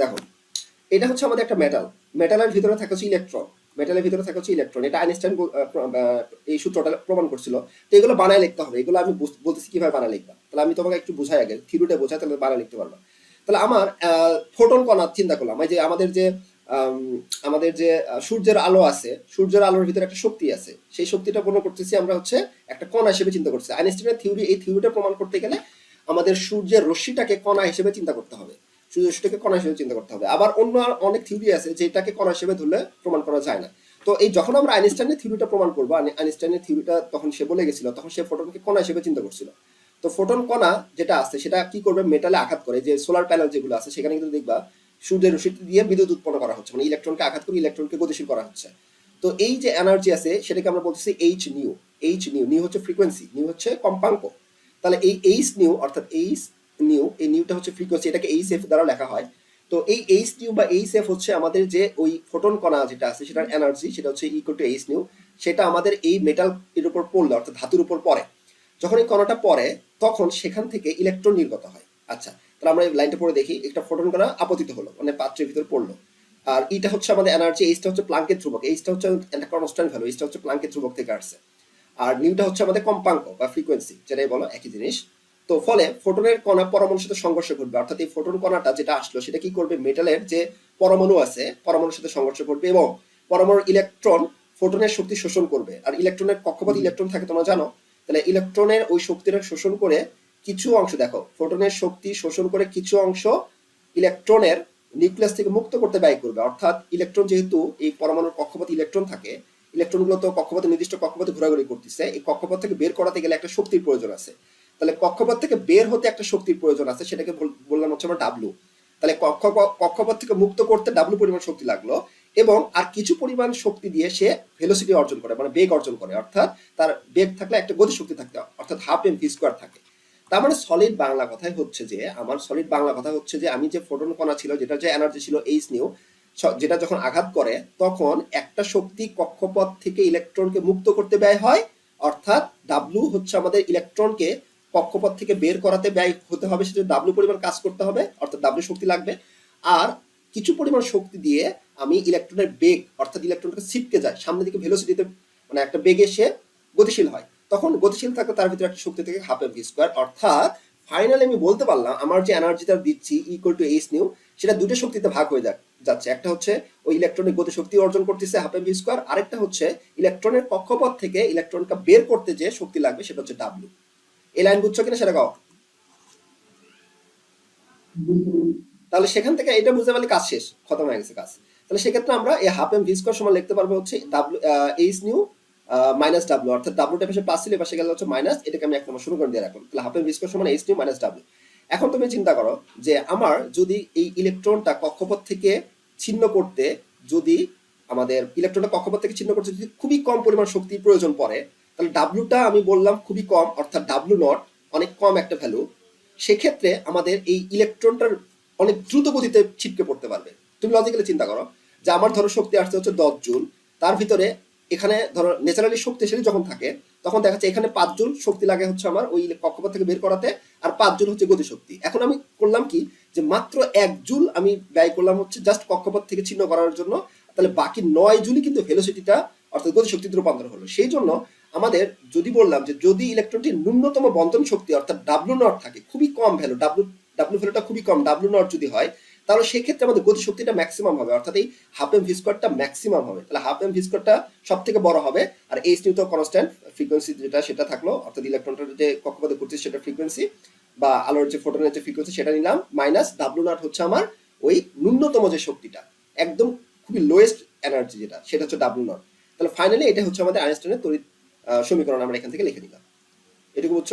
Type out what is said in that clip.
দেখো, এটা হচ্ছে আমাদের একটা মেটাল মেটালের ভিতরে থাকে হচ্ছে ইলেকট্রন মেটালের ভিতরে থাকে হচ্ছে ইলেকট্রন এটা আইনস্টাইন এই সূত্রটা প্রমাণ করছিল। তো এগুলো বানায় লিখতে হবে। এগুলো আমি বলতেছি কীভাবে বানায় লিখবা। তাহলে আমি তোমাকে একটু বুঝাই আগে। থিরুটা বোঝাই তাহলে বানায় লিখতে পারবা। তাহলে আমার ফোটন কণা চিন্তা করলাম। যে আমাদের যে আমাদের যে সূর্যের আলো আছে, সূর্যের আলোর ভিতরে একটা শক্তি আছে। সেই শক্তিটা প্রমাণ করতেছি আমরা হচ্ছে একটা কণা হিসেবে চিন্তা করছি আইনস্টাইনের থিওরি এই থিওরিটা প্রমাণ করতে গেলে আমাদের সূর্যের রশ্মিটাকে কণা হিসেবে চিন্তা করতে হবে। সূর্য রশ্মিটাকে কণা হিসেবে চিন্তা করতে হবে। আবার অন্য অনেক থিওরি আছে যেটাকে কণা হিসেবে ধরলে প্রমাণ করা যায় না। তো এই যখন আমরা আইনস্টাইনের থিওরিটা প্রমাণ করব আইন- আইনস্টাইনের থিওরিটা তখন সে বলে গেছিল, তখন সে ফোটনকে কণা হিসেবে চিন্তা করছিল। তো ফোটন কণা যেটা আছে, সেটা কি করবে? মেটালে আঘাত করে। যে সোলার প্যানেল যেগুলো আছে, সেখানে কিন্তু দেখবা সূর্যের রশ্মি দিয়ে বিদ্যুৎ উৎপন্ন করা হচ্ছে। মানে ইলেকট্রনকে আঘাত করে ইলেকট্রনকে গতিশীল করা হচ্ছে। তো এই যে এনার্জি আছে, সেটাকে আমরা বলতেছি H nu H nu nu হচ্ছে ফ্রিকোয়েন্সি নিউ হচ্ছে কম্পাঙ্ক। তাহলে এই এইচ নিউ অর্থাৎ এইচ নিউ এই নিউটা হচ্ছে ফ্রিকোয়েন্সি এটাকে এইচ এফ দ্বারা লেখা হয়। তো এই এইচ নিউ বা এইচ এফ হচ্ছে আমাদের যে ওই ফোটন কণা যেটা আছে, সেটার এনার্জি সেটা হচ্ছে ইকুয়াল টু এইচ নিউ সেটা আমাদের এই মেটাল এর উপর পড়লে, অর্থাৎ ধাতুর উপর পড়ে। যখন এই কণাটা পড়ে, তখন সেখান থেকে ইলেকট্রন নির্গত হয়। আচ্ছা তাহলে আমরা এই লাইনটা পড়ে দেখি, একটা ফোটন কণা আপতিত হলো মানে পাত্রের ভিতর পড়ল। আর এটা হচ্ছে আমাদের এনার্জি এইচটা হচ্ছে প্লাঙ্কের ধ্রুবক এইচটা হচ্ছে কনস্ট্যান্ট ভ্যালু এইচটা হচ্ছে প্লাঙ্কের ধ্রুবক থেকে আসছে। আর নিউটা হচ্ছে আমাদের কম্পাঙ্ক বা ফ্রিকোয়েন্সি যেটাই বলো, একই জিনিস। তো ফলে ফোটনের কণা পরমাণুর সাথে সংঘর্ষ ঘটবে। অর্থাৎ এই ফোটন কণাটা যেটা আসলো সেটা কি করবে? মেটালের যে পরমাণু আছে পরমাণুর সাথে সংঘর্ষ ঘটবে এবং পরমাণুর ইলেকট্রন ফোটনের শক্তি শোষণ করবে। আর ইলেকট্রনের কক্ষপথ ইলেকট্রন থাকে তোমরা জানো? তাহলে ইলেকট্রনের ওই শক্তিটা শোষণ করে কিছু অংশ দেখো ফোটনের শক্তি শোষণ করে কিছু অংশ ইলেকট্রনের নিউক্লিয়াস থেকে মুক্ত করতে ব্যয় করবে। অর্থাৎ ইলেকট্রন যেহেতু এই পরমাণুর কক্ষপথে ইলেকট্রন থাকে ইলেকট্রনগুলো তো কক্ষপথে নির্দিষ্ট কক্ষপথে ঘোরাঘুরি করতেছে এই কক্ষপথ থেকে বের করাতে গেলে একটা শক্তির প্রয়োজন আছে। তাহলে কক্ষপথ থেকে বের হতে একটা শক্তির প্রয়োজন আছে, সেটাকে বললাম হচ্ছে আমরা ডাব্লু তাহলে কক্ষ কক্ষপথ থেকে মুক্ত করতে ডাব্লু পরিমাণ শক্তি লাগল এবং আর কিছু পরিমাণ শক্তি দিয়ে সে ভেলোসিটি অর্জন করে মানে বেগ অর্জন করে, অর্থাৎ তার বেগ থাকলে একটা গতি শক্তি থাকতে, অর্থাৎ হাফ এম স্কোয়ার থাকে। তার মানে সলিড বাংলা কথাই হচ্ছে যে, আমার সলিড বাংলা কথা হচ্ছে যে, আমি যে ফোটন কণা ছিল, যেটা যে এনার্জি ছিল এইচ নিউ যেটা যখন আঘাত করে, তখন একটা শক্তি কক্ষপথ থেকে ইলেকট্রনকে মুক্ত করতে ব্যয় হয়, অর্থাৎ ডাব্লু হচ্ছে আমাদের ইলেকট্রনকে কক্ষপথ থেকে বের করাতে ব্যয় হতে হবে সেটা ডাব্লু পরিমাণ কাজ করতে হবে, অর্থাৎ ডাব্লু শক্তি লাগবে। আর কিছু পরিমাণ শক্তি দিয়ে আমি ইলেকট্রনের বেগ, অর্থাৎ ইলেকট্রনকে ছিটকে যায়, সামনের দিকে ভেলোসিটিতে মানে একটা বেগে সে গতিশীল হয়। তখন গতিশীল থাকলে তার ভিতরে একটা শক্তি থেকে হাফ এম ভি স্কোয়ার অর্থাৎ ফাইনালি আমি বলতে পারলাম, আমার যে এনার্জিটা দিচ্ছি ইকুয়াল টু এইচ নিউ সেটা দুটো শক্তিতে ভাগ হয়ে যা- যাচ্ছে। একটা হচ্ছে ওই ইলেকট্রনিক গতি শক্তি অর্জন করতেছে হাফ এম ভি স্কোয়ার আরেকটা হচ্ছে ইলেকট্রনের কক্ষপথ থেকে ইলেকট্রনকে বের করতে যে শক্তি লাগবে, সেটা হচ্ছে ডাব্লু এই লাইন বুঝছ কিনা সেটা কাও। তাহলে সেখান থেকে এটা বুঝতে পারলে কাজ শেষ, খতম হয়ে গেছে কাজ। তাহলে সেক্ষেত্রে আমরা এই হাফ এম ভি স্কোয়ার সমান লিখতে পারব হচ্ছে W H nu minus W অর্থাৎ ডাব্লুটা পাশে প্লাস ছিল পাশে গেলে হচ্ছে মাইনাস এটাকে আমি এক নম্বর শুরু করে দিয়ে রাখলাম তাহলে হাফ এম ভি স্কোয়ার সমান এইচ নিউ মাইনাস ডাব্লু এখন তুমি চিন্তা করো যে আমার যদি এই ইলেকট্রনটা কক্ষপথ থেকে ছিন্ন করতে যদি আমাদের ইলেকট্রনটা কক্ষপথ থেকে ছিন্ন করতে যদি খুবই কম পরিমাণ শক্তির প্রয়োজন পড়ে তাহলে ডাব্লুটা আমি বললাম খুবই কম, অর্থাৎ ডাব্লু নট অনেক কম একটা ভ্যালু সেক্ষেত্রে আমাদের এই ইলেকট্রনটার অনেক দ্রুত গতিতে ছিটকে পড়তে পারবে। তুমি লজিক্যালি চিন্তা করো যে আমার ধরো শক্তি আসতে হচ্ছে দশ জুল, তার ভিতরে এখানে ধরো ন্যাচারালি শক্তিশালী যখন থাকে, তখন দেখা যাচ্ছে এখানে পাঁচ জুল শক্তি লাগে হচ্ছে আমার ওই কক্ষপথ থেকে বের করাতে, আর পাঁচ জুল হচ্ছে গতিশক্তি। এখন আমি করলাম কি যে মাত্র এক জুল আমি ব্যয় করলাম হচ্ছে জাস্ট কক্ষপথ থেকে ছিন্ন করার জন্য, তাহলে বাকি নয় জুলই কিন্তু ভেলোসিটিটা অর্থাৎ গতিশক্তিতে রূপান্তর হলো। সেই জন্য আমাদের যদি বললাম যে যদি ইলেকট্রনটির ন্যূনতম বন্ধন শক্তি অর্থাৎ ডাব্লু নট থাকে, খুবই কম ভ্যালু ডাব্লু ডাব্লু ভ্যালুটা খুবই কম ডাব্লু নট যদি হয়, তাহলে সেক্ষেত্রে আমাদের গতি শক্তিটা ম্যাক্সিমাম হবে, অর্থাৎ এই হাফ এম ভিস্কোয়ারটা ম্যাক্সিমাম হবে। তাহলে হাফ এম ভিস্কোয়ারটা সব থেকে বড় হবে, আর এইচ নিউ কনস্ট্যান্ট ফ্রিকোয়েন্সি যেটা, সেটা থাকল, অর্থাৎ ইলেকট্রনটার যে কক্ষপথে করছে সেটা ফ্রিকোয়েন্সি বা আলোর যে ফোটনের যে ফ্রিকোয়েন্সি সেটা নিলাম মাইনাস ডাব্লু নট হচ্ছে আমার ওই ন্যূনতম যে শক্তিটা, একদম খুবই লোয়েস্ট এনার্জি যেটা, সেটা হচ্ছে ডাব্লু নট তাহলে ফাইনালি এটা হচ্ছে আমাদের আইনস্টাইনের তড়িৎ সমীকরণ আমরা এখান থেকে লিখে দিলাম এটুকু বুঝছ?